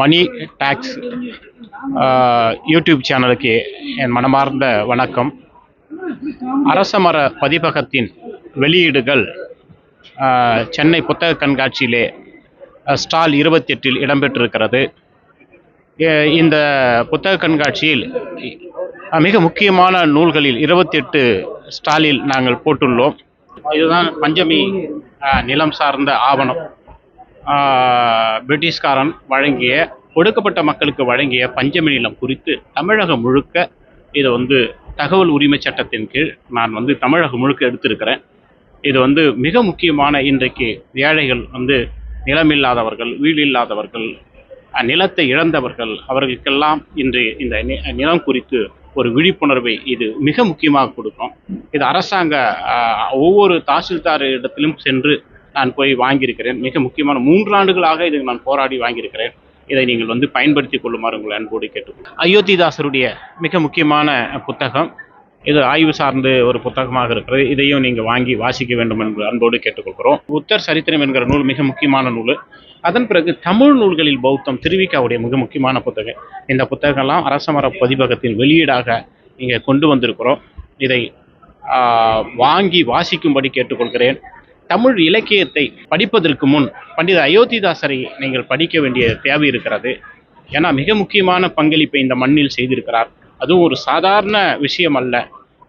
மணி tax YouTube சேனலுக்கு என் மனமார்ந்த வணக்கம். அரசமர பதிப்பகத்தின் வெளியீடுகள் சென்னை புத்தக கண்காட்சியிலே ஸ்டால் ஸ்டால் இருபத்தெட்டில் இடம்பெற்றிருக்கிறது. இந்த புத்தக கண்காட்சியில் மிக முக்கியமான நூல்களில் இருபத்தெட்டு ஸ்டாலில் நாங்கள் போட்டுள்ளோம். இதுதான் பஞ்சமி நிலம் சார்ந்த ஆவணம். பிரிட்டிஷ்காரன் வழங்கிய ஒடுக்கப்பட்ட மக்களுக்கு வழங்கிய பஞ்சமி நிலம் குறித்து தமிழகம் முழுக்க இதை வந்து தகவல் உரிமை சட்டத்தின் கீழ் நான் வந்து தமிழகம் முழுக்க எடுத்திருக்கிறேன். இது வந்து மிக முக்கியமான இன்றைக்கு ஏழைகள் வந்து நிலமில்லாதவர்கள் வீடு இல்லாதவர்கள் நிலத்தை இழந்தவர்கள் அவர்களுக்கெல்லாம் இன்று இந்த நி- நிலம் குறித்து ஒரு விழிப்புணர்வை இது மிக முக்கியமாக கொடுக்கும். இது அரசாங்க ஒவ்வொரு தாசில்தார் இடத்திலும் சென்று நான் போய் வாங்கியிருக்கிறேன். மிக முக்கியமான மூன்று ஆண்டுகளாக இதை நான் போராடி வாங்கியிருக்கிறேன். இதை நீங்கள் வந்து பயன்படுத்திக் கொள்ளுமாறு உங்களை அன்போடு கேட்டு அயோத்திதாசருடைய மிக முக்கியமான புத்தகம். இது ஆய்வு சார்ந்து ஒரு புத்தகமாக இருக்கிறது. இதையும் நீங்கள் வாங்கி வாசிக்க வேண்டும் என்று அன்போடு கேட்டுக்கொள்கிறோம். உத்தர் சரித்திரம் என்கிற நூல் மிக முக்கியமான நூல். அதன் பிறகு தமிழ் நூல்களில் பௌத்தம் திருவிக்காவுடைய மிக முக்கியமான புத்தகம். இந்த புத்தகம்லாம் அரசமர பதிப்பகத்தின் வெளியீடாக இங்கே கொண்டு வந்திருக்கிறோம். இதை வாங்கி வாசிக்கும்படி கேட்டுக்கொள்கிறேன். தமிழ் இலக்கியத்தை படிப்பதற்கு முன் பண்டித அயோத்திதாசரை நீங்கள் படிக்க வேண்டிய தேவை இருக்கிறது. ஏன்னா மிக முக்கியமான பங்களிப்பை இந்த மண்ணில் செய்திருக்கிறார். அதுவும் ஒரு சாதாரண விஷயம் அல்ல.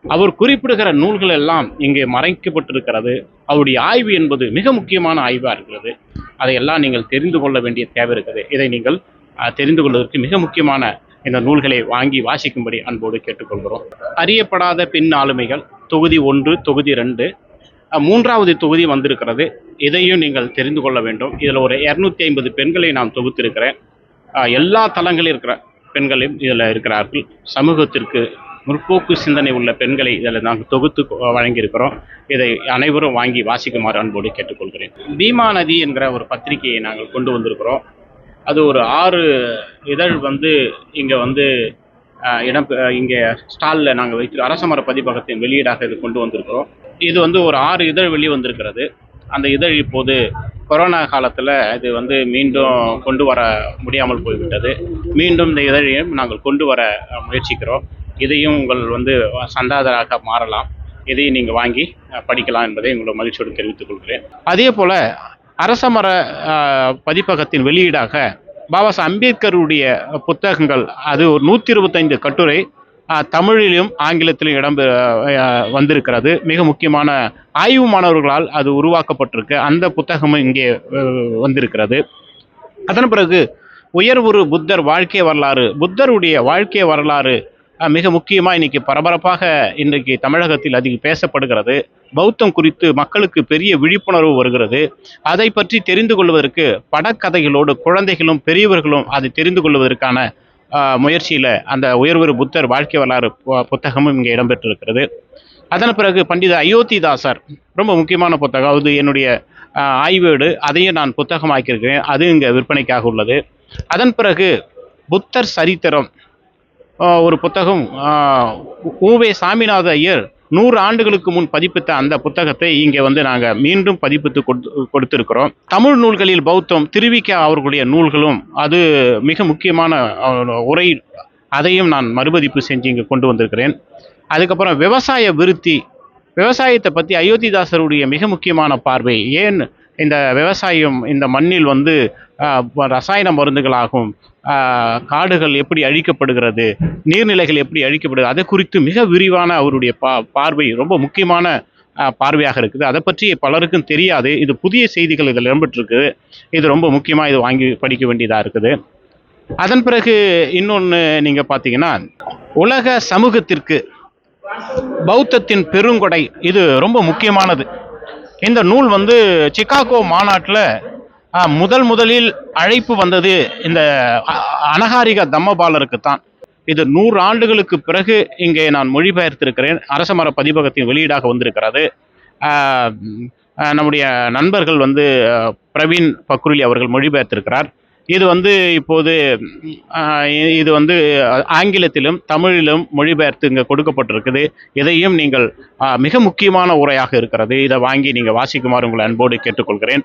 அவர் குறிப்பிடுகிற நூல்கள் எல்லாம் இங்கே மறைக்கப்பட்டிருக்கிறது. அவருடைய ஆய்வு என்பது மிக முக்கியமான ஆய்வாக இருக்கிறது. அதையெல்லாம் நீங்கள் தெரிந்து கொள்ள வேண்டிய தேவை இருக்குது. இதை நீங்கள் தெரிந்து கொள்வதற்கு மிக முக்கியமான இந்த நூல்களை வாங்கி வாசிக்கும்படி அன்போடு கேட்டுக்கொள்கிறோம். அறியப்படாத பெண் ஆளுமைகள் தொகுதி ஒன்று தொகுதி ரெண்டு மூன்றாவது தொகுதி வந்திருக்கிறது. இதையும் நீங்கள் தெரிந்து கொள்ள வேண்டும். இதில் ஒரு இரநூத்தி ஐம்பது பெண்களை நான் தொகுத்திருக்கிறேன். எல்லா தளங்களில் இருக்கிற பெண்களும் இதில் இருக்கிறார்கள். சமூகத்திற்கு முற்போக்கு சிந்தனை உள்ள பெண்களை இதில் நாங்கள் தொகுத்து வழங்கியிருக்கிறோம். இதை அனைவரும் வாங்கி வாசிக்குமாறு அன்போடு கேட்டுக்கொள்கிறேன். பீமா நதி என்கிற ஒரு பத்திரிகையை நாங்கள் கொண்டு வந்திருக்கிறோம். அது ஒரு ஆறு இதழ் வந்து இங்கே வந்து இடம் இங்கே ஸ்டாலில் நாங்கள் வைத்து அரசமர பதிப்பகத்தின் வெளியீடாக இது கொண்டு வந்திருக்கிறோம். இது வந்து ஒரு ஆறு இதழ் வெளி வந்திருக்கிறது. அந்த இதழ் இப்போது கொரோனா காலத்தில் இது வந்து மீண்டும் கொண்டு வர முடியாமல் போய்விட்டது. மீண்டும் இந்த இதழையும் நாங்கள் கொண்டு வர முயற்சிக்கிறோம். இதையும் உங்கள் வந்து சந்தாதராக மாறலாம். இதையும் நீங்கள் வாங்கி படிக்கலாம் என்பதை உங்களோட மகிழ்ச்சியோடு தெரிவித்துக் கொள்கிறேன். அதே போல் அரசமர பதிப்பகத்தின் வெளியீடாக பாபா அம்பேத்கருடைய புத்தகங்கள் அது ஒரு நூற்றி இருபத்தைந்து கட்டுரை தமிழிலும் ஆங்கிலத்திலும் இடம் வந்திருக்கிறது. மிக முக்கியமான ஆய்வு மாணவர்களால் அது உருவாக்கப்பட்டிருக்கு. அந்த புத்தகமும் இங்கே வந்திருக்கிறது. அதன் பிறகு உயர்வுரு புத்தர் வாழ்க்கை வரலாறு. புத்தருடைய வாழ்க்கை வரலாறு மிக முக்கியமாக இன்னைக்கு பரபரப்பாக இன்றைக்கு தமிழகத்தில் அதிகம் பேசப்படுகிறது. பௌத்தம் குறித்து மக்களுக்கு பெரிய விழிப்புணர்வு வருகிறது. அதை பற்றி தெரிந்து கொள்வதற்கு படக்கதைகளோடு குழந்தைகளும் பெரியவர்களும் அதை தெரிந்து கொள்வதற்கான முயற்சியில் அந்த உயர்வுரு புத்தர் வாழ்க்கை வரலாறு பு- புத்தகமும் இங்கே இடம்பெற்றிருக்கிறது அதன் பிறகு பண்டித அயோத்திதாசர் ரொம்ப முக்கியமான புத்தகம் அது என்னுடைய ஆய்வேடு அதையும் நான் புத்தகமாக்கியிருக்கிறேன் அது இங்கே விற்பனைக்காக உள்ளது அதன் பிறகு புத்தர் சரித்திரம் ஒரு புத்தகம் ஊவே சாமிநாத ஐயர் நூறு ஆண்டுகளுக்கு முன் பதிப்பித்த அந்த புத்தகத்தை இங்கே வந்து நாங்கள் மீண்டும் பதிப்பித்து கொடுத்து கொடுத்திருக்கிறோம். தமிழ் நூல்களில் பௌத்தம் திருவிக்க அவர்களுடைய நூல்களும் அது மிக முக்கியமான உரை அதையும் நான் மறுபதிப்பு செஞ்சு இங்கே கொண்டு வந்திருக்கிறேன். அதுக்கப்புறம் விவசாய விருத்தி விவசாயத்தை பற்றி அயோத்திதாசருடைய மிக முக்கியமான பார்வை. ஏன் இந்த விவசாயம் இந்த மண்ணில் வந்து ரசாயன மருந்துகளாகும். காடுகள் எப்படி அழிக்கப்படுகிறது நீர்நிலைகள் எப்படி அழிக்கப்படுகிறது அதை குறித்து மிக விரிவான அவருடைய பா பார்வை ரொம்ப முக்கியமான பார்வையாக இருக்குது. அதை பற்றி பலருக்கும் தெரியாது. இது புதிய செய்திகள் இதில் இடம்பெற்றிருக்கு. இது ரொம்ப முக்கியமாக இது வாங்கி படிக்க வேண்டியதாக இருக்குது. அதன் பிறகு இன்னொன்று நீங்கள் பார்த்தீங்கன்னா உலக சமூகத்திற்கு பௌத்தத்தின் பெருங்கொடை இது ரொம்ப முக்கியமானது. இந்த நூல் வந்து சிகாகோ மாநாட்டில் முதல் முதலில் அழைப்பு வந்தது இந்த அனகாரிக தம்மபாலருக்கு தான். இது நூறு ஆண்டுகளுக்கு பிறகு இங்கே நான் மொழிபெயர்த்திருக்கிறேன். அரசமர பதிப்பகத்தின் வெளியீடாக வந்திருக்கிறது. நம்முடைய நண்பர்கள் வந்து பிரவீன் பக்ருலி அவர்கள் மொழிபெயர்த்திருக்கிறார். இது வந்து இப்போது ஆஹ் இது வந்து ஆங்கிலத்திலும் தமிழிலும் மொழிபெயர்த்து இங்கே கொடுக்கப்பட்டிருக்குது. இதையும் நீங்கள் மிக முக்கியமான உரையாக இருக்கிறது. இதை வாங்கி நீங்கள் வாசிக்குமாறு உங்களை அன்போடு கேட்டுக்கொள்கிறேன்.